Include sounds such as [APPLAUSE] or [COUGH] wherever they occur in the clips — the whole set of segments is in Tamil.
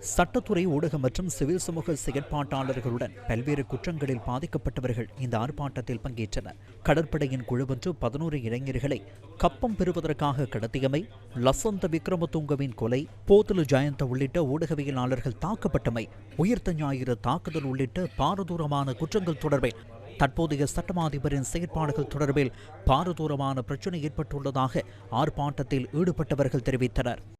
சட்டத்துறை ஊடக மற்றும் சிவில் சமூக செயற்பாட்டாளர்களுடன் பல்வேறு குற்றங்களில் பாதிக்கப்பட்டவர்கள் இந்த ஆர்ப்பாட்டத்தில் பங்கேற்றனர். கடற்படையின் குழுவொன்று பதினோரு இளைஞர்களை கப்பம் பெறுவதற்காக கடத்தியமை லசந்த விக்ரமதுங்கவின் கொலை போத்தலு ஜெயந்த உள்ளிட்ட ஊடகவியலாளர்கள் தாக்கப்பட்டமை உயிர்த்த ஞாயிறு தாக்குதல் உள்ளிட்ட பாரதூரமான குற்றங்கள் தொடர்பில் தற்போதைய சட்டமாதிபரின் செயற்பாடுகள் தொடர்பில் பாரதூரமான பிரச்சினை ஏற்பட்டுள்ளதாக ஆர்ப்பாட்டத்தில் ஈடுபட்டவர்கள் தெரிவித்தனர்.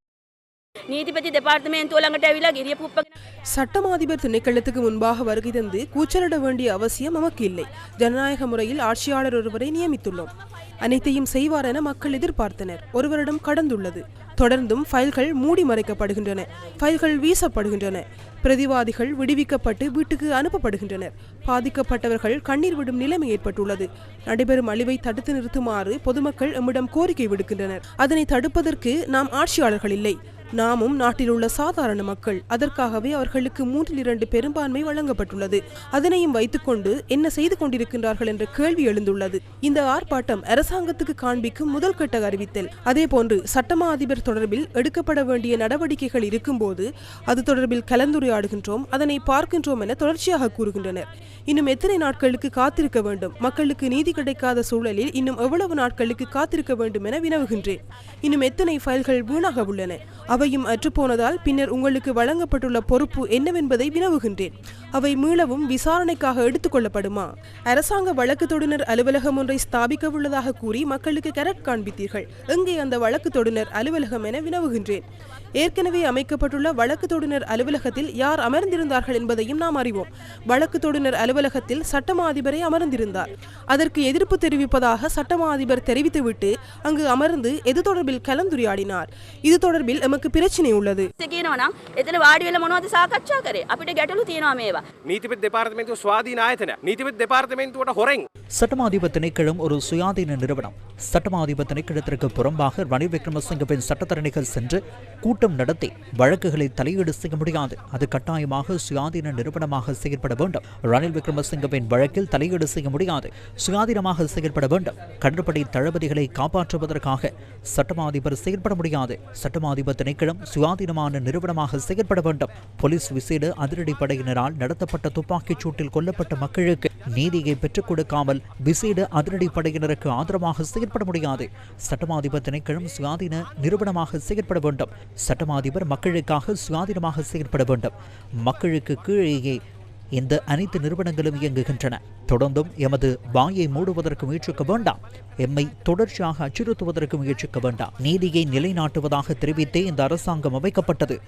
නීතිපති දෙපාර්තමේන්තුව ළඟට ඇවිලා ගිරිය පුප්පගෙන சட்டமாதிபர் திணைக்களத்துக்கு முன்பாக வருகை தந்து கூச்சலிட வேண்டிய அவசியம் நமக்கு இல்லை ஜனநாயக முறையில் ஆட்சியாளர் ஒருவரை நியமித்துள்ளோம் அனைத்தையும் செய்வார் என மக்கள் எதிர்பார்த்தனர் ஒரு வருடம் கடந்துள்ளது தொடர்ந்தும் ஃபைல்கள் மூடி மறைக்கப்படுகின்றன ஃபைல்கள் வீசப்படுகின்றன பிரதிவாதிகள் விடுவிக்கப்பட்டு வீட்டுக்கு அனுப்பப்படுகின்றனர் பாதிக்கப்பட்டவர்கள் கண்ணீர் விடும் நிலைமை ஏற்பட்டுள்ளது நடைபெறும் அழிவை தடுத்து நிறுத்துமாறு பொதுமக்கள் எம்மிடம் கோரிக்கை விடுக்கின்றனர் அதனை தடுப்பதற்கு நாம் ஆட்சியாளர்கள் இல்லை நாமும் நாட்டில் உள்ள சாதாரண மக்கள். அதற்காகவே அவர்களுக்கு மூன்றில் இரண்டு பெரும்பான்மை வழங்கப்பட்டுள்ளது. அதனையும் வைத்துக்கொண்டு என்ன செய்து கொண்டிருக்கின்றார்கள் என்ற கேள்வி எழுந்துள்ளது. இந்த ஆர்ப்பாட்டம் அரசாங்கத்துக்கு காண்பிக்கும் முதல் கட்ட அறிவித்தல். அதேபோன்று சட்டமா அதிபர் தொடர்பில் எடுக்கப்பட வேண்டிய நடவடிக்கைகள் இருக்கும்போது அது தொடர்பில் கலந்துரையாடுகின்றோம் அதனை பார்க்கின்றோம் என தொடர்ச்சியாக கூறுகின்றனர். இன்னும் எத்தனை நாட்களுக்கு காத்திருக்க வேண்டும்? மக்களுக்கு நீதி கிடைக்காத சூழலில் இன்னும் எவ்வளவு நாட்களுக்கு காத்திருக்க வேண்டும் என வினவுகின்றேன். இன்னும் எத்தனை ஃபைல்கள் வீணாக உள்ளன? அவையும் அற்றுப்போனதால் பின்னர் உங்களுக்கு வழங்கப்பட்டுள்ள பொறுப்பு என்னவென்பதை வினவுகின்றேன். அவை மீளவும் விசாரணைக்காக எடுத்துக் கொள்ளப்படுமா? அரசாங்க வழக்கு தொடுநர் அலுவலகம் ஒன்றை ஸ்தாபிக்க உள்ளதாக கூறி மக்களுக்கு கரட் காண்பித்தீர்கள். எங்கே அந்த வழக்கு தொடுநர் அலுவலகம் என வினவுகின்றேன். ஏற்கனவே அமைக்கப்பட்டுள்ள வழக்கு தொடுநர் அலுவலகத்தில் யார் அமர்ந்திருந்தார்கள் என்பதையும் நாம் அறிவோம். வழக்கு தொடுநர் அலுவலகத்தில் சட்டமா அதிபரை அமர்ந்திருந்தார். அதற்கு எதிர்ப்பு தெரிவிப்பதாக சட்டமா அதிபர் தெரிவித்துவிட்டு அங்கு அமர்ந்து எது தொடர்பில் கலந்துரையாடினார். இது தொடர்பில் எமக்கு பிரச்சனை உள்ளது. வாடி வேலை மனோ அது சாக்காச்சா கரே. அப்படியே கெட்டலும் தீனா මේවා නීතිපති දෙපාර්තමේන්තුව ස්වාධීන ආයතන නීතිපති දෙපාර්තමේන්තුවට හොරෙන් சட்டமாதிப திணைக்களம் ஒரு சுயாதீன நிறுவனம் சட்டமாதிப திணைக்களத்திற்கு புறம்பாக ரணில் விக்ரமசிங்கவின் சட்டத்தரணிகள் சென்று கூட்டம் நடத்தி வழக்குகளை தலையீடு செய்ய முடியாது அது கட்டாயமாக சுயாதீன நிறுவனமாக செயல்பட வேண்டும் ரணில் விக்ரமசிங்கவின் வழக்கில் தலையீடு செய்ய முடியாது சுயாதீனமாக செயல்பட வேண்டும் கடற்படை தளபதிகளை காப்பாற்றுவதற்காக சட்டமாதிபர் செயல்பட முடியாது சட்டமாதிப திணைக்களம் சுயாதீனமான நிறுவனமாக செயல்பட வேண்டும் போலீஸ் விசேட அதிரடிப்படையினரால் நடத்தப்பட்ட துப்பாக்கிச் சூட்டில் கொல்லப்பட்ட மக்களுக்கு நீதியை பெற்றுக் கொடுக்காமல் விசேட அதிரடிப்படையினருக்கு ஆதரவாக செயற்பட முடியாது. சட்டமாதிபர் திணைக்களம் சுயாதீன நிறுவனமாக செயற்பட வேண்டும். சட்டமாதிபர் மக்களுக்காக சுயாதீனமாக செயற்பட வேண்டும். மக்களுக்கு கீழேயே இந்த அனைத்து நிறுவனங்களும் இயங்குகின்றன. தொடர்ந்தும் எமது வாயை மூடுவதற்கு முயற்சிக்க வேண்டாம். எம்மை தொடர்ச்சியாக அச்சுறுத்துவதற்கு முயற்சிக்க வேண்டாம். நீதியை நிலைநாட்டுவதாக தெரிவித்தே இந்த அரசாங்கம் அமைக்கப்பட்டது.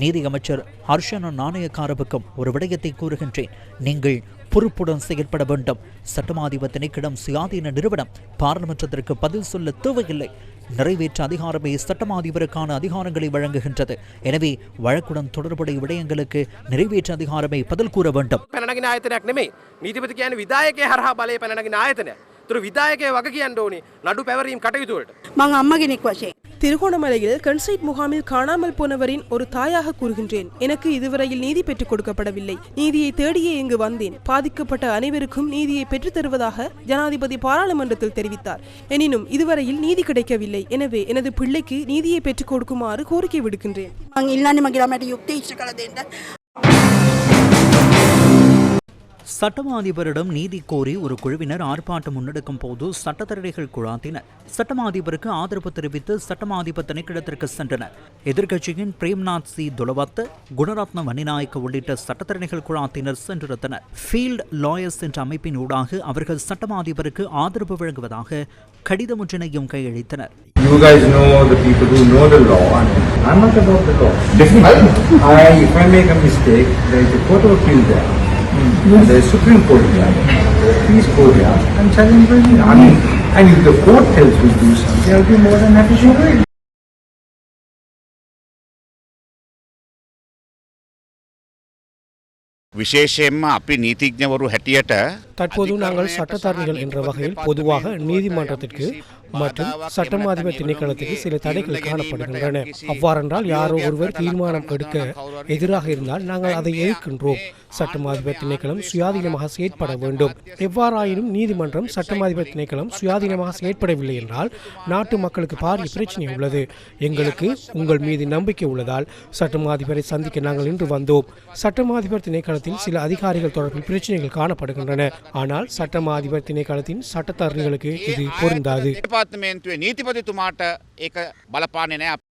நீதி அமைச்சர் ஹர்ஷன நாணயக்காரவுக்கும் ஒரு விடயத்தை கூறுகின்றேன் நீங்கள் பொறுப்புடன் செயல்பட வேண்டும் சட்டமாதிப திணைக்களம் சுயாதீன நிறுவனம் பாராளுமன்றத்திற்கு பதில் சொல்ல தேவையில்லை நிறைவேற்ற அதிகாரமே சட்டமாதிபருக்கான அதிகாரங்களை வழங்குகின்றது எனவே வழக்குடன் தொடர்புடைய விடயங்களுக்கு நிறைவேற்ற அதிகாரமே பதில் கூற வேண்டும் පැනගෙන ආයතනයක් නෙමේ නීතිපති කියන විදායකය හරහා බලය පැනගෙන ආයතනය තුර විදායකය වග කියන්න ඕනි නඩු පැවරීම් කටයුතුවලට මං අම්මගෙනෙක් වශයෙන්. திருகோணமலையில் கன்சைட் முகாமில் காணாமல் போனவரின் ஒரு தாயாக கூறுகின்றேன். எனக்கு இதுவரையில் நீதி பெற்றுக் கொடுக்கப்படவில்லை. நீதியை தேடியே இங்கு வந்தேன். பாதிக்கப்பட்ட அனைவருக்கும் நீதியை பெற்றுத் தருவதாக ஜனாதிபதி பாராளுமன்றத்தில் தெரிவித்தார். எனினும் இதுவரையில் நீதி கிடைக்கவில்லை. எனவே எனது பிள்ளைக்கு நீதியை பெற்றுக் கொடுக்குமாறு கோரிக்கை விடுக்கின்றேன். சட்டமா அதிபரிடம் நீதி கோரி ஒரு குழுவினர் ஆர்ப்பாட்டம் முன்னெடுக்கும் போது சட்டத்தரணிகள் குழாத்தினர் சட்டமா அதிபருக்கு ஆதரவு தெரிவித்து சட்டமா அதிபர் திணைக்களத்திற்கு சென்றனர் எதிர்க்கட்சியின் பிரேம்நாத் சி துலவத்த குணரத்ன வன்னிநாயக்க உள்ளிட்ட சட்டத்தரணிகள் குழாத்தினர் சென்றிருந்தனர் ஃபீல்ட் லாயர்ஸ் என்ற அமைப்பின் ஊடாக அவர்கள் சட்டமா அதிபருக்கு ஆதரவு வழங்குவதாக கடிதம் ஒன்றினையும் கையளித்தனர் You guys know the people who know the law. I'm not about the law. Definitely. [LAUGHS] I, if I make a mistake, there is a court of appeal there. the Supreme Court react, please court react and challenge will be. I mean, and if the court tells me to do something, I'll be more than happy to do it. விசேஷமா அப்படி நீதிஜ்ஞ ஒரு ஹட்டியட்ட தற்போது நாங்கள் சட்டத்தாரிகள் என்ற வகையில் பொதுவாக நீதிமன்றத்திற்கு மற்றும் சட்டமாதிப திணைக்களத்துக்கு சில தடைகள் காணப்படுகின்றன அவ்வாறென்றால் யாரோ ஒருவர் தீர்மானம் எடுக்க எதிராக இருந்தால் நாங்கள் அதை எதிர்க்கின்றோம் சட்டமாதிப திணைக்களம் சுயாதீனமாக செயற்பட வேண்டும். எவ்வாறாயினும் நீதிமன்றம் சட்டமாதிப திணைக்களம் சுயாதீனமாக செயற்படவில்லை என்றால் நாட்டு மக்களுக்கு பாரிய பிரச்சனை உள்ளது. எங்களுக்கு உங்கள் மீது நம்பிக்கை உள்ளதால் சட்டமாதிபரை சந்திக்க நாங்கள் இன்று வந்தோம். சட்டமாதிபர் திணைக்களத்தில் சில அதிகாரிகள் தொடர்பில் பிரச்சனைகள் காணப்படுகின்றன. ஆனால் சட்டமாதிபர் திணைக்களத்தின் சட்டத்தரணிகளுக்கு இது பொருந்தாது. දෙපාර්තමේන්තුවේ නීතිපතිතුමාට ඒක බලපාන්නේ නෑ